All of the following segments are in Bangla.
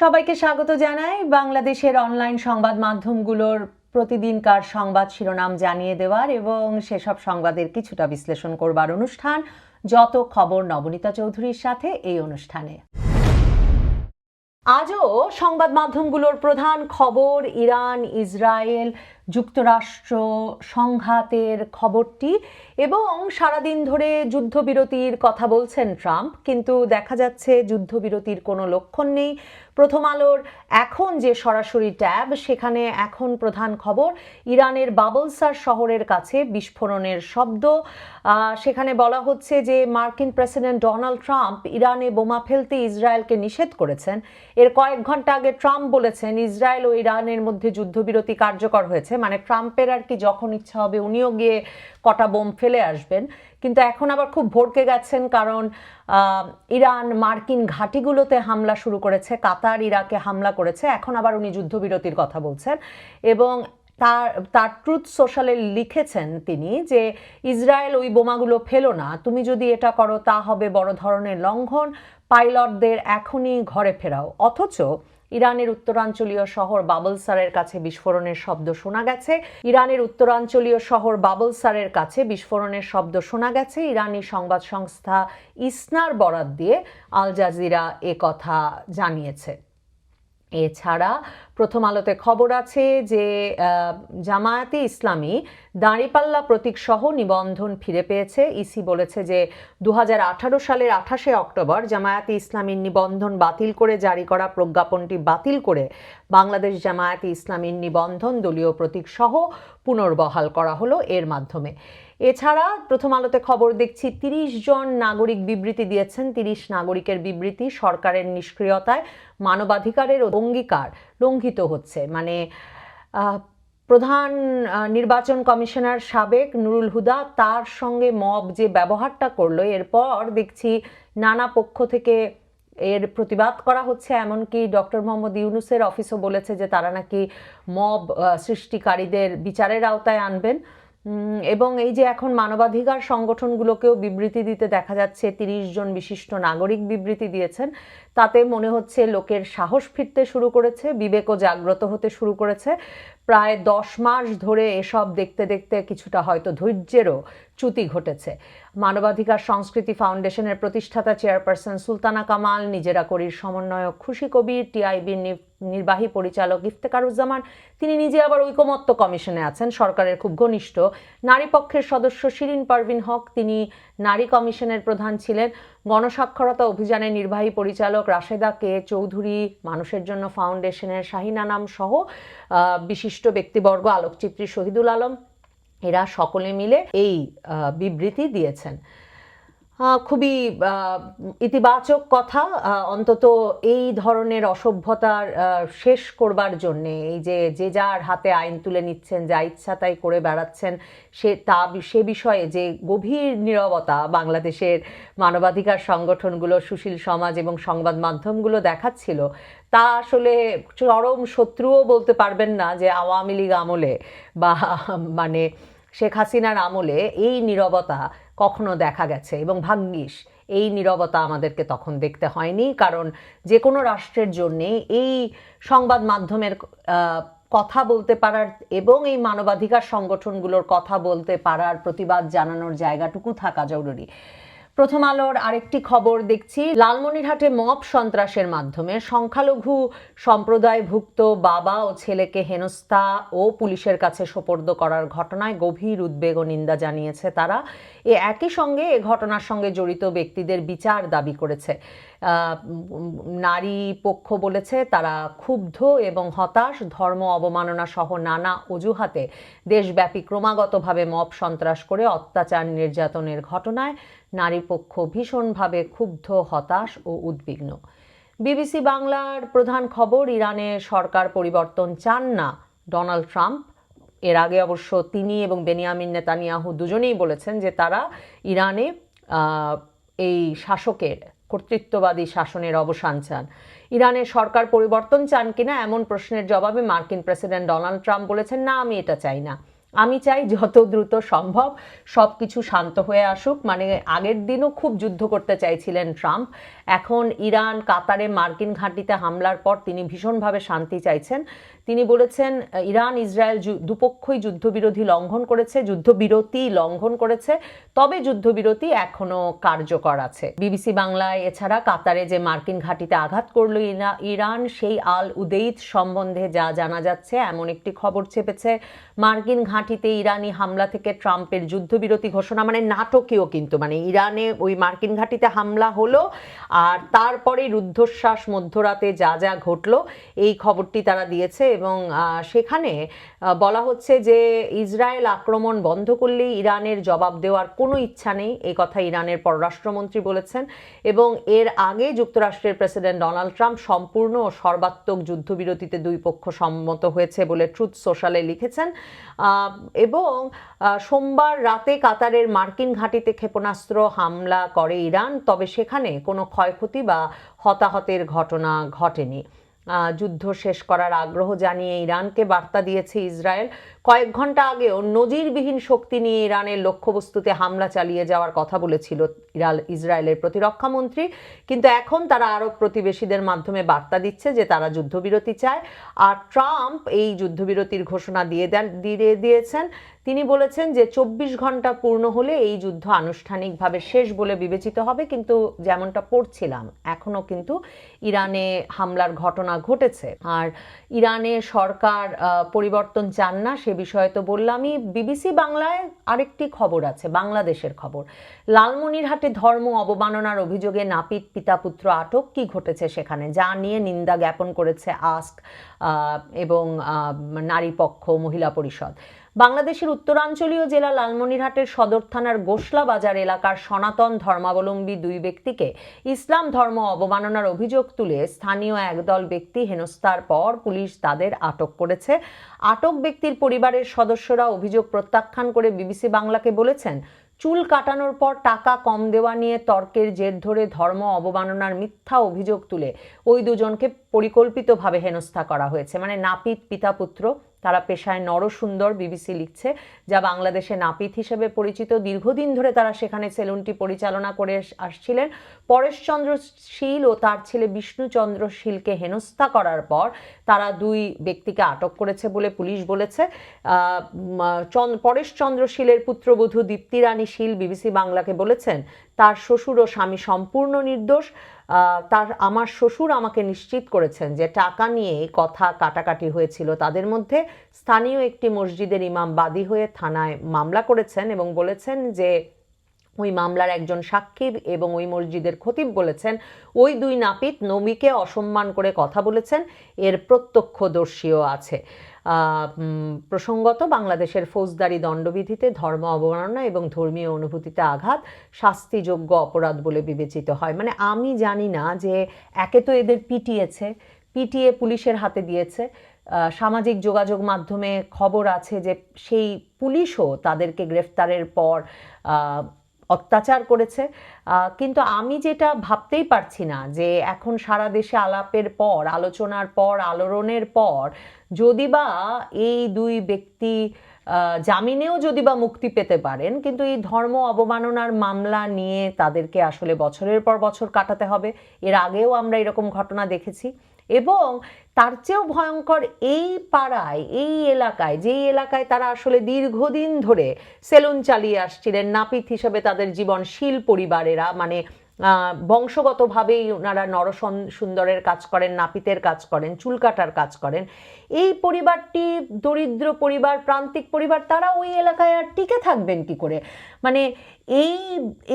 সবাইকে স্বাগত জানাই। বাংলাদেশের অনলাইন সংবাদ মাধ্যমগুলোর প্রতিদিনকার সংবাদ শিরোনাম জানিয়ে দেওয়ার এবং সেসব সংবাদের কিছুটা বিশ্লেষণ করবার অনুষ্ঠান। যত খবর নবনীতা চৌধুরীর সাথে এই অনুষ্ঠানে। আজও সংবাদ মাধ্যমগুলোর প্রধান খবর ইরান, ইসরায়েল যুক্তরাষ্ট্র সংঘাতের খবরটি এবং সারাদিন ধরে যুদ্ধবিরতির কথা বলছেন ট্রাম্প, কিন্তু দেখা যাচ্ছে যুদ্ধবিরতির কোনো লক্ষণ নেই। প্রথম আলোর এখন যে সরাসরি ট্যাব, সেখানে এখন প্রধান খবর ইরানের বাবলসার শহরের কাছে বিস্ফোরণের শব্দ। সেখানে বলা হচ্ছে যে মার্কিন প্রেসিডেন্ট ডোনাল্ড ট্রাম্প ইরানে বোমা ফেলতে ইসরায়েলকে নিষেধ করেছেন। এর কয়েক ঘণ্টা আগে ট্রাম্প বলেছেন, ইসরায়েল ও ইরানের মধ্যে যুদ্ধবিরতি কার্যকর হয়েছে। মানে ট্রাম্পের আর কি যখন ইচ্ছা হবে উনিও গিয়ে কটা বোম ফেলে আসবেন। কিন্তু এখন আবার খুব ভড়কে গেছেন কারণ ইরান মার্কিন ঘাঁটিগুলোতে হামলা শুরু করেছে, কাতার ইরাকে হামলা করেছে, এখন আবার উনি যুদ্ধবিরতির কথা বলছেন। এবং তার তার ট্রুথ সোশ্যালে লিখেছেন তিনি যে, ইসরায়েল ওই বোমাগুলো ফেলো না, তুমি যদি এটা করো তা হবে বড় ধরনের লঙ্ঘন, পাইলটদের এখনই ঘরে ফেরাও। অথচ ইরানের উত্তরাঞ্চলীয় শহর বাবলসারের কাছে বিস্ফোরণের শব্দ শোনা গেছে। ইরানের উত্তরাঞ্চলীয় শহর বাবলসারের কাছে বিস্ফোরণের শব্দ শোনা গেছে। ইরানি সংবাদ সংস্থা ইসনার বরাত দিয়ে আল জাজিরা কথা জানিয়েছে। এছাড়া প্রথম আলোতে খবর আছে যে জামায়াতে ইসলামী দাঁড়িপাল্লা প্রতীক সহ নিবন্ধন ফিরে পেয়েছে। ইসি বলেছে যে দু হাজার আঠারো সালের আঠাশে অক্টোবর জামায়াতে ইসলামীর নিবন্ধন বাতিল করে জারি করা প্রজ্ঞাপনটি বাতিল করে বাংলাদেশ জামায়াতে ইসলামীর নিবন্ধন দলীয় প্রতীক সহ পুনর্বহাল করা হলো এর মাধ্যমে। এছাড়া প্রথম আলোতে খবর দেখছি তিরিশ জন নাগরিক বিবৃতি দিয়েছেন। তিরিশ নাগরিকের বিবৃতি সরকারের নিষ্ক্রিয়তায় মানবাধিকারের অঙ্গীকার লঙ্ঘিত হচ্ছে। মানে প্রধান নির্বাচন কমিশনার সাবেক নুরুল হুদা তার সঙ্গে মব যে ব্যবহারটা করল, এরপর দেখছি নানা পক্ষ থেকে এর প্রতিবাদ করা হচ্ছে। এমনকি ডক্টর মোহাম্মদ ইউনুসের অফিসও বলেছে যে তারা নাকি মব সৃষ্টিকারীদের বিচারের আওতায় আনবেন। এবং এই যে এখন মানবাধিকার সংগঠনগুলোকেও বিবৃতি দিতে দেখা যাচ্ছে, তিরিশ জন বিশিষ্ট নাগরিক বিবৃতি দিয়েছেন। তাতে মনে হচ্ছে লোকের সাহস ফিরতে শুরু করেছে, বিবেকও জাগ্রত হতে শুরু করেছে। প্রায় দশ মাস ধরে এসব দেখতে দেখতে কিছুটা হয়তো ধৈর্যেরও চ্যুতি ঘটেছে। মানবাধিকার সংস্কৃতি ফাউন্ডেশনের প্রতিষ্ঠাতা চেয়ারপারসন সুলতানা কামাল, নিজেরা করির সমন্বয়ক খুশি কবির, টিআইবির নির্বাহী পরিচালক ইফতেকারুজ্জামান, তিনি নিজে আবার ঐকমত্য কমিশনে আছেন। সরকারের খুব ঘনিষ্ঠ নারী পক্ষের সদস্য শিরিন পারভিন হক, তিনি নারী কমিশনের প্রধান ছিলেন। গণস্বাক্ষরতা অভিযানের নির্বাহী পরিচালক রাশেদা কে চৌধুরী, মানুষের জন্য ফাউন্ডেশনের শাহিনা নাম সহ বিশিষ্ট ব্যক্তিবর্গ আলোকচিত্রী শহীদুল আলম, এরা সকলে মিলে এই বিবৃতি দিয়েছেন। খুবই ইতিবাচক কথা। অন্তত এই ধরনের অসভ্যতার শেষ করবার জন্যে, এই যে যে যার হাতে আইন তুলে নিচ্ছেন, যা ইচ্ছা তাই করে বেড়াচ্ছেন, সে তা সে বিষয়ে যে গভীর নীরবতা বাংলাদেশের মানবাধিকার সংগঠনগুলো, সুশীল সমাজ এবং সংবাদ মাধ্যমগুলো দেখাচ্ছিল, তা আসলে চরম শত্রুও বলতে পারবেন না যে আওয়ামী লীগ আমলে বা মানে শেখ হাসিনার আমলে এই নীরবতা কখনো দেখা গেছে এবং ভাগ্যিস এই নিরবতা আমাদেরকে তখন দেখতে হয়নি। কারণ যে কোনো রাষ্ট্রের জন্যে এই সংবাদ মাধ্যমের কথা বলতে পারার এবং এই মানবাধিকার সংগঠনগুলোর কথা বলতে পারার, প্রতিবাদ জানানোর জায়গাটুকু থাকা জরুরি। প্রথম আলোর আরেকটি খবর দেখছি। লালমনিরহাটে মব সন্ত্রাসের মাধ্যমে সংখ্যালঘু সম্প্রদায়ভুক্ত বাবা ও ছেলেকে হেনস্থা ও পুলিশের কাছে সোপর্দ করার ঘটনায় গভীর উদ্বেগ ও নিন্দা জানিয়েছে তারা। এ একই সঙ্গে এ ঘটনার সঙ্গে জড়িত ব্যক্তিদের বিচার দাবি করেছে। নারী পক্ষ বলেছে, তারা ক্ষুব্ধ এবং হতাশ, ধর্ম অবমাননা সহ নানা অজুহাতে দেশব্যাপী ক্রমাগতভাবে মব সন্ত্রাস করে অত্যাচার নির্যাতনের ঘটনায় নারী পক্ষ ভীষণভাবে ক্ষুব্ধ, হতাশ ও উদ্বিগ্ন। বিবিসি বাংলার প্রধান খবর, ইরানে সরকার পরিবর্তন চান না। ডোনাল্ড ট্রাম্প, এর আগে অবশ্য তিনি এবং বেনিয়ামিন নেতানিয়াহু দুজনেই বলেছেন যে তারা ইরানে এই শাসকের, কর্তৃত্ববাদী শাসনের অবসান চান। ইরানের সরকার পরিবর্তন চান কিনা এমন প্রশ্নের জবাবে মার্কিন প্রেসিডেন্ট ডোনাল্ড ট্রাম্প বলেছেন, না, আমি এটা চাই না। আমি চাই যত দ্রুত সম্ভব সব কিছু শান্ত হয়ে আসুক। মানে আগের দিনও খুব যুদ্ধ করতে চাইছিলেন ট্রাম্প। এখন ইরান, কাতারে মার্কিন ঘাঁটিতে হামলার পর তিনি ভীষণভাবে শান্তি চাইছেন। তিনি বলেছেন, ইরান, ইসরায়েল দুপক্ষই যুদ্ধবিরোধী লঙ্ঘন করেছে, যুদ্ধবিরতি লঙ্ঘন করেছে, তবে যুদ্ধবিরতি এখনও কার্যকর আছে। বিবিসি বাংলায় এছাড়া কাতারে যে মার্কিন ঘাঁটিতে আঘাত করল ইরা- ইরান, সেই আল উদেইদ সম্বন্ধে যা জানা যাচ্ছে, এমন একটি খবর চেপেছে। মার্কিন ঘাঁটিতে ইরানি হামলা থেকে ট্রাম্পের যুদ্ধবিরতি ঘোষণা মানে নাটকীয় কিন্তু মানে ইরানে ওই মার্কিন ঘাঁটিতে হামলা হলো, আর তারপরে রুদ্ধশ্বাস মধ্যরাতে যা যা ঘটলো, এই খবরটি তারা দিয়েছে এবং সেখানে বলা হচ্ছে যে ইসরায়েল আক্রমণ বন্ধ করলেই ইরানের জবাব দেওয়ার কোনো ইচ্ছা নেই। এই কথা ইরানের পররাষ্ট্রমন্ত্রী বলেছেন এবং এর আগে যুক্তরাষ্ট্রের প্রেসিডেন্ট ডোনাল্ড ট্রাম্প সম্পূর্ণ ও সর্বাত্মক যুদ্ধবিরতিতে দুই পক্ষ সম্মত হয়েছে বলে ট্রুথ সোশ্যালে লিখেছেন। এবং সোমবার রাতে কাতারের মার্কিন ঘাঁটিতে ক্ষেপণাস্ত্র হামলা করে ইরান, তবে সেখানে কোনো ক্ষয়ক্ষতি বা হতাহতের ঘটনা ঘটেনি। যুদ্ধ শেষ করার আগ্রহ জানিয়ে ইরানকে বার্তা দিয়েছে ইসরায়েল। কয়েক ঘণ্টা আগেও নজিরবিহীন শক্তি নিয়ে ইরানের লক্ষ্যবস্তুতে হামলা চালিয়ে যাওয়ার কথা বলেছিল ইসরায়েলের প্রতিরক্ষা মন্ত্রী। কিন্তু এখন তারা আরব প্রতিবেশীদের মাধ্যমে বার্তা দিচ্ছে যে তারা যুদ্ধবিরতি চায়। আর ট্রাম্প এই যুদ্ধবিরতির ঘোষণা দিয়ে দেন, দিয়ে দিয়েছেন তিনি বলেছেন যে চব্বিশ ঘণ্টা পূর্ণ হলে এই যুদ্ধ আনুষ্ঠানিকভাবে শেষ বলে বিবেচিত হবে, কিন্তু যেমনটা পড়ছিলাম, এখনও কিন্তু ইরানে হামলার ঘটনা ঘটেছে। আর ইরানে সরকার পরিবর্তন চান না, সে বিষয়ে তো বললামই। বিবিসি বাংলায় আরেকটি খবর আছে, বাংলাদেশের খবর। লালমনিরহাটে ধর্ম অবমাননার অভিযোগে নাপিত পিতা পুত্র আটক। কি ঘটেছে সেখানে? যা নিয়ে নিন্দা জ্ঞাপন করেছে আস্ক এবং নারী পক্ষ মহিলা পরিষদ। বাংলাদেশের উত্তরাঞ্চলীয় জেলা লালমনিরহাটের সদর থানার গোসলা বাজার এলাকার সনাতন ধর্মাবলম্বী দুই ব্যক্তিকে ইসলাম ধর্ম অবমাননার অভিযোগ তুলে স্থানীয় একদল ব্যক্তি হেনস্থার পর পুলিশ তাদের আটক করেছে। আটক ব্যক্তির পরিবারের সদস্যরা অভিযোগ প্রত্যাখ্যান করে বিবিসি বাংলাকে বলেছেন, চুল কাটানোর পর টাকা কম দেওয়া নিয়ে তর্কের জের ধরে ধর্ম অবমাননার মিথ্যা অভিযোগ তুলে ওই দুজনকে পরিকল্পিতভাবে হেনস্থা করা হয়েছে। মানে নাপিত পিতা পুত্র তারা পেশায় নরসুন্দর বিবিসি লিখছে, যা বাংলাদেশে নাপিত হিসেবে পরিচিত। দীর্ঘদিন ধরে তারা সেখানে সেলুনটি পরিচালনা করে আসছিলেন। পরেশচন্দ্র শীল ও তার ছেলে বিষ্ণুচন্দ্র শীলকে হেনস্থা করার পর তারা দুই ব্যক্তিকে আটক করেছে বলে পুলিশ বলেছে। পরেশচন্দ্র শীলের পুত্রবধূ দীপ্তি রানী শীল বিবিসি বাংলাকে বলেছেন, তার শ্বশুর ও স্বামী সম্পূর্ণ নির্দোষ। তার আমার শ্বশুর আমাকে নিশ্চিত করেছেন যে টাকা নিয়ে কথা কাটাকাটি হয়েছিল। তাদের মধ্যে স্থানীয় একটি মসজিদের ইমাম বাদী হয়ে থানায় মামলা করেছেন এবং বলেছেন যে ওই মামলার একজন সাক্ষী এবং ওই মসজিদের খতিব বলেছেন, ওই দুই নাপিত নবীকে অসম্মান করে কথা বলেছেন, এর প্রত্যক্ষদর্শীও আছে। প্রসঙ্গত বাংলাদেশের ফৌজদারি দণ্ডবিধিতে ধর্ম অবমাননা এবং ধর্মীয় অনুভূতিতে আঘাত শাস্তিযোগ্য অপরাধ বলে বিবেচিত হয়। মানে আমি জানি না যে একে তো এদের পিটিয়েছে, পিটিয়ে পুলিশের হাতে দিয়েছে। সামাজিক যোগাযোগ মাধ্যমে খবর আছে যে সেই পুলিশও তাদেরকে গ্রেফতারের পর অত্যাচার করেছে। কিন্তু আমি যেটা ভাবতেই পারছি না যে এখন সারা দেশে আলাপের পর, আলোচনার পর, আলোড়নের পর যদি বা এই দুই ব্যক্তি জামিনেও যদি বা মুক্তি পেতে পারেন, কিন্তু এই ধর্ম অবমাননার মামলা নিয়ে তাদেরকে আসলে বছরের পর বছর কাটাতে হবে। এর আগেও আমরা এরকম ঘটনা দেখেছি। এবং তার চেয়েও ভয়ঙ্কর এই পাড়ায়, এই এলাকায়, যেই এলাকায় তারা আসলে দীর্ঘদিন ধরে সেলুন চালিয়ে আসছিলেন, নাপিত হিসেবে তাদের জীবন শীল পরিবারেরা মানে বংশগতভাবেই ওনারা নরসন সুন্দরের কাজ করেন, নাপিতের কাজ করেন, চুল কাটার কাজ করেন। এই পরিবারটি দরিদ্র পরিবার, প্রান্তিক পরিবার, তারা ওই এলাকায় আর টিকে থাকবেন কি করে? মানে এই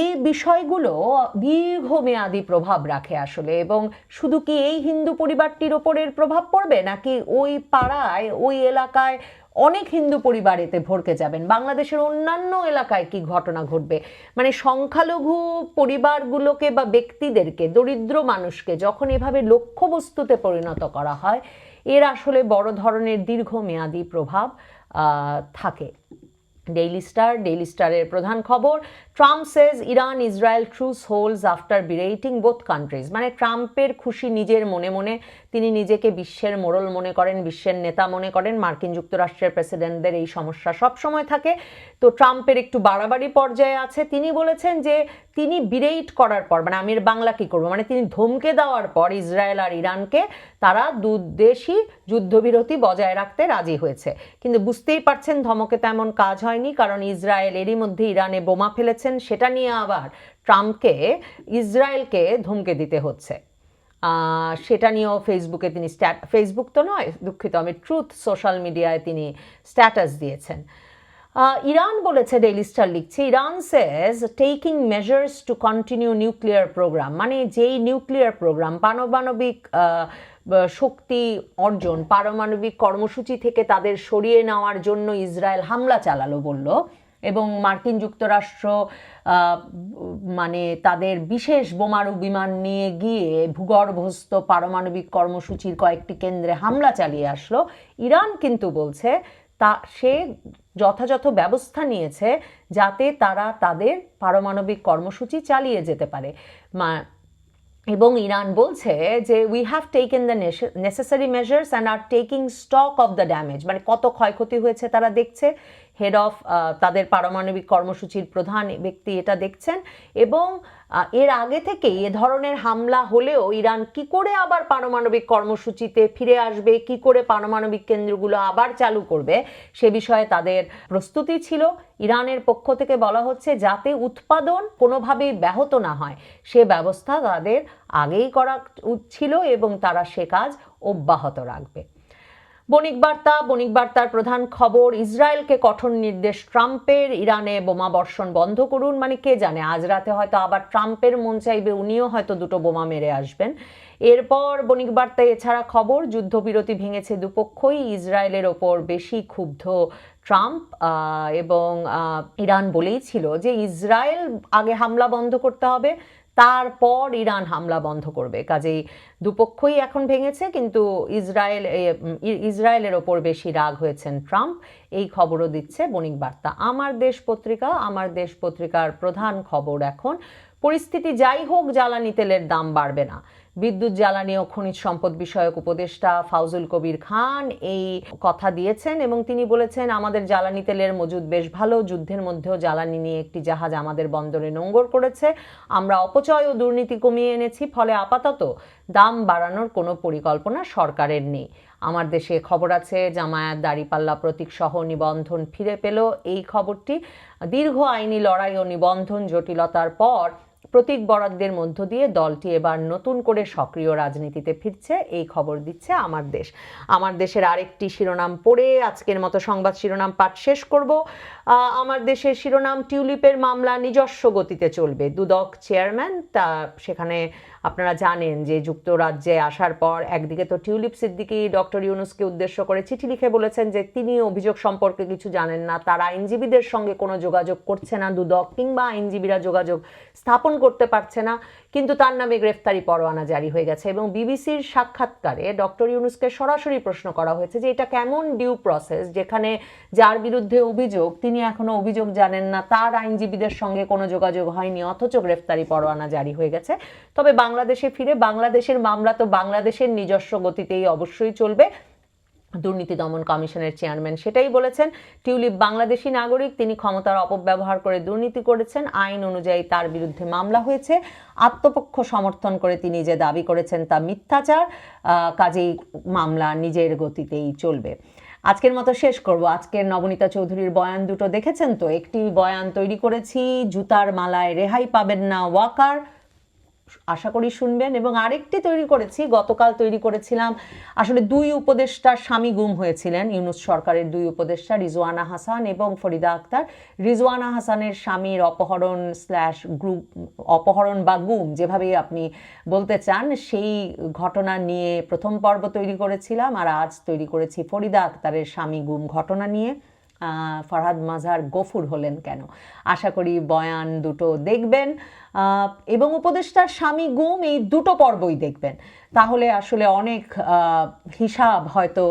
এই বিষয়গুলো দীর্ঘমেয়াদী প্রভাব রাখে আসলে। এবং শুধু কি এই হিন্দু পরিবারটির ওপরের প্রভাব পড়বে? নাকি ওই পাড়ায়, ওই এলাকায় অনেক হিন্দু পরিবার এতে ভরকে যাবেন। বাংলাদেশের অন্যান্য এলাকায় কি ঘটনা ঘটবে? মানে সংখ্যালঘু পরিবারগুলোকে বা ব্যক্তিদেরকে, দরিদ্র মানুষকে যখন এভাবে লক্ষ্যবস্তুতে পরিণত করা হয়, এর আসলে বড় ধরনের দীর্ঘমেয়াদী প্রভাব থাকে। ডেইলি স্টার, ডেইলি স্টারের প্রধান খবর Trump says Iran Israel truce holds after berating both countries মানে ট্রাম্পের খুশি নিজের মনে মনে, তিনি নিজেকে বিশ্বের মোড়ল মনে করেন, বিশ্বের নেতা মনে করেন। মার্কিন যুক্তরাষ্ট্রের প্রেসিডেন্টদের এই সমস্যা সব সময় থাকে। তো ট্রাম্পের একটু বাড়াবাড়ি পর্যায়ে আছে। তিনি বলেছেন যে তিনি বিরেইট করার পর মানে আমির বাংলা কি করব? মানে তিনি ধমকে দেওয়ার পর ইসরায়েল আর ইরানকে তারা দু দেশই যুদ্ধবিরতি বজায় রাখতে রাজি হয়েছে। কিন্তু বুঝতেই পারছেন ধমকে তেমন কাজ হয়নি, কারণ ইসরায়েল এরই মধ্যে ইরানে বোমা ফেলেছেন সেটা নিয়ে আবার ট্রাম্পকে, ইসরায়েলকে ধমকে দিতে হচ্ছে। সেটা নিয়েও ফেসবুকে তিনি স্ট্যাট, ফেসবুক তো নয়, দুঃখিত, আমি ট্রুথ সোশ্যাল মিডিয়ায় তিনি স্ট্যাটাস দিয়েছেন। ইরান বলেছে, ডেইলি স্টার লিখছে, Iran says taking measures to continue nuclear programme মানে যেই নিউক্লিয়ার প্রোগ্রাম পারমাণবিক শক্তি অর্জন, পারমাণবিক কর্মসূচি থেকে তাদের সরিয়ে নেওয়ার জন্য ইসরায়েল হামলা চালালো বলল। এবং মার্কিন যুক্তরাষ্ট্র মানে তাদের বিশেষ বোমারু বিমান নিয়ে গিয়ে ভূগর্ভস্থ পারমাণবিক কর্মসূচির কয়েকটি কেন্দ্রে হামলা চালিয়ে আসলো। ইরান কিন্তু বলছে, তা সে যথাযথ ব্যবস্থা নিয়েছে যাতে তারা তাদের পারমাণবিক কর্মসূচি চালিয়ে যেতে পারে। এবং ইরান বলছে যে we have taken the necessary measures and are taking stock of the damage মানে কত ক্ষয়ক্ষতি হয়েছে তারা দেখছে। হেড অফ তাদের পারমাণবিক কর্মসূচির প্রধান ব্যক্তি এটা দেখছেন এবং এর আগে থেকেই এ ধরনের হামলা হলেও ইরান কি করে আবার পারমাণবিক কর্মসূচিতে ফিরে আসবে, কি করে পারমাণবিক কেন্দ্রগুলো আবার চালু করবে, সে বিষয়ে তাদের প্রস্তুতি ছিল। ইরানের পক্ষ থেকে বলা হচ্ছে যাতে উৎপাদন কোনোভাবেই ব্যাহত না হয়। সে ব্যবস্থা তাদের আগেই করা ছিল এবং তারা সে কাজ অব্যাহত রাখবে। বণিক বার্তা, বণিক বার্তার প্রধান খবর, ইসরায়েলকে কঠোর নির্দেশ ট্রাম্পের, ইরানে বোমা বর্ষণ বন্ধ করুন মানে কে জানে, আজ রাতে হয়তো আবার ট্রাম্পের মন চাইবে, উনিও হয়তো দুটো বোমা মেরে আসবেন। এরপর বণিক বার্তায় এছাড়া খবর, যুদ্ধবিরতি ভেঙেছে দুপক্ষই, ইসরায়েলের ওপর বেশি ক্ষুব্ধ ট্রাম্প এবং ইরান বলেই ছিল যে ইসরায়েল আগে হামলা বন্ধ করতে হবে তারপর ইরান হামলা বন্ধ করবে। কাজেই দুপক্ষই এখন ভেঙেছে, কিন্তু ইসরায়েল ইসরায়েলের ওপর বেশি রাগ হয়েছেন ট্রাম্প। এই খবরও দিচ্ছে বণিক বার্তা। আমার দেশ পত্রিকা, আমার দেশ পত্রিকার প্রধান খবর এখন, পরিস্থিতি যাই হোক, জ্বালানি তেলের দাম বাড়বে না। বিদ্যুৎ, জ্বালানি ও খনিজ সম্পদ বিষয়ক উপদেষ্টা ফাউজুল কবির খান এই কথা দিয়েছেন এবং তিনি বলেছেন, আমাদের জ্বালানি তেলের মজুদ বেশ ভালো। যুদ্ধের মধ্যেও জ্বালানি নিয়ে একটি জাহাজ আমাদের বন্দরে নোঙ্গর করেছে। আমরা অপচয় ও দুর্নীতি কমিয়ে এনেছি, ফলে আপাতত দাম বাড়ানোর কোনো পরিকল্পনা সরকারের নেই। আমার দেশে খবর আছে, জামায়াত দাড়িপাল্লা প্রতীক সহ নিবন্ধন ফিরে পেল এই খবরটি। দীর্ঘ আইনি লড়াই ও নিবন্ধন জটিলতার পর প্রতীক বরাদ্দের মধ্য দিয়ে দলটি এবার নতুন করে সক্রিয় রাজনীতিতে ফিরছে, এই খবর দিচ্ছে আমার দেশ। আমার দেশের আরেকটি শিরোনাম পড়ে আজকের মতো সংবাদ শিরোনাম পাঠ শেষ করব। আমার দেশের শিরোনাম টিউলিপের মামলা নিজস্ব গতিতে চলবে। দুদক চেয়ারম্যান তা সেখানে আপনারা জানেন যে যুক্তরাজ্যে আসার পর একদিকে তো টিউলিপ সিদ্দিকি ডক্টর ইউনুসকে উদ্দেশ্য করে চিঠি লিখে বলেছেন যে তিনি অভিযোগ সম্পর্কে কিছু জানেন না, তারা আইনজীবীদের সঙ্গে কোনো যোগাযোগ করছে না, দুদক কিংবা আইনজীবীরা যোগাযোগ স্থাপন করতে পারছে না। কিন্তু তার নামে গ্রেফতারি পরোয়ানা জারি হয়ে গেছে এবং বিবিসির সাক্ষাৎকারে ডক্টর ইউনুসকে সরাসরি প্রশ্ন করা হয়েছে যে এটা কেমন ডিউ প্রসেস যেখানে যার বিরুদ্ধে অভিযোগ, তিনি এখনও অভিযোগ জানেন না, তার আইনজীবীদের সঙ্গে কোনো যোগাযোগ হয়নি, অথচ গ্রেফতারি পরোয়ানা জারি হয়ে গেছে। তবে বাংলাদেশে ফিরে, বাংলাদেশের মামলা তো বাংলাদেশের নিজস্ব গতিতেই অবশ্যই চলবে। দুর্নীতি দমন কমিশনের চেয়ারম্যান সেটাই বলেছেন। টিউলিপ বাংলাদেশি নাগরিক, তিনি ক্ষমতার অপব্যবহার করে দুর্নীতি করেছেন। আইন অনুযায়ী তার বিরুদ্ধে মামলা হয়েছে। আত্মপক্ষ সমর্থন করে তিনি যে দাবি করেছেন তা মিথ্যাচার কাজেই মামলা নিজের গতিতেই চলবে। আজকের মতো শেষ করব। আজকের নবনীতা চৌধুরীর বয়ান দুটো দেখেছেন তো? একটি বয়ান তৈরি করেছি, জুতার মালায় রেহাই পাবেন না ওয়াকার। আশা করি শুনবেন এবং আরেকটি তৈরি করেছি, গতকাল তৈরি করেছিলাম। আসলে দুই উপদেষ্টার স্বামী গুম হয়েছিলেন, ইউনুস সরকারের দুই উপদেষ্টা রিজওয়ানা হাসান এবং ফরিদা আক্তার। রিজওয়ানা হাসানের স্বামীর অপহরণ স্ল্যাশ গ্রুপ, অপহরণ বা গুম যেভাবেই আপনি বলতে চান, সেই ঘটনা নিয়ে প্রথম পর্ব তৈরি করেছিলাম আর আজ তৈরি করেছি ফরিদা আক্তারের স্বামী গুম ঘটনা নিয়ে। ফরহাদ মাঝার গফুর হলেন কেন? আশা করি বয়ান দুটো দেখবেন। এবং উপদেষ্টার স্বামী গুম, এই দুটো পর্বই দেখবেন। তাহলে আসলে অনেক হিসাব হয়তো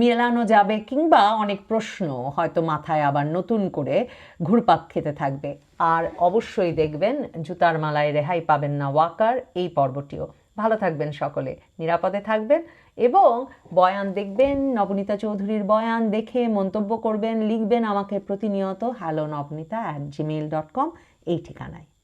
মেলানো যাবে কিংবা অনেক প্রশ্ন হয়তো মাথায় আবার নতুন করে ঘুরপাক খেতে থাকবে। আর অবশ্যই দেখবেন, জুতার মালায় রেহাই পাবেন না ওয়াকার, এই পর্বটিও। ভালো থাকবেন সকলে, নিরাপদে থাকবেন। এবং বয়ান দেখবেন, নবনীতা চৌধুরীর বয়ান দেখে মন্তব্য করবেন, লিখবেন আমাকে প্রতিনিয়ত hello Nabanita at Gmail dot com এই ঠিকানায়।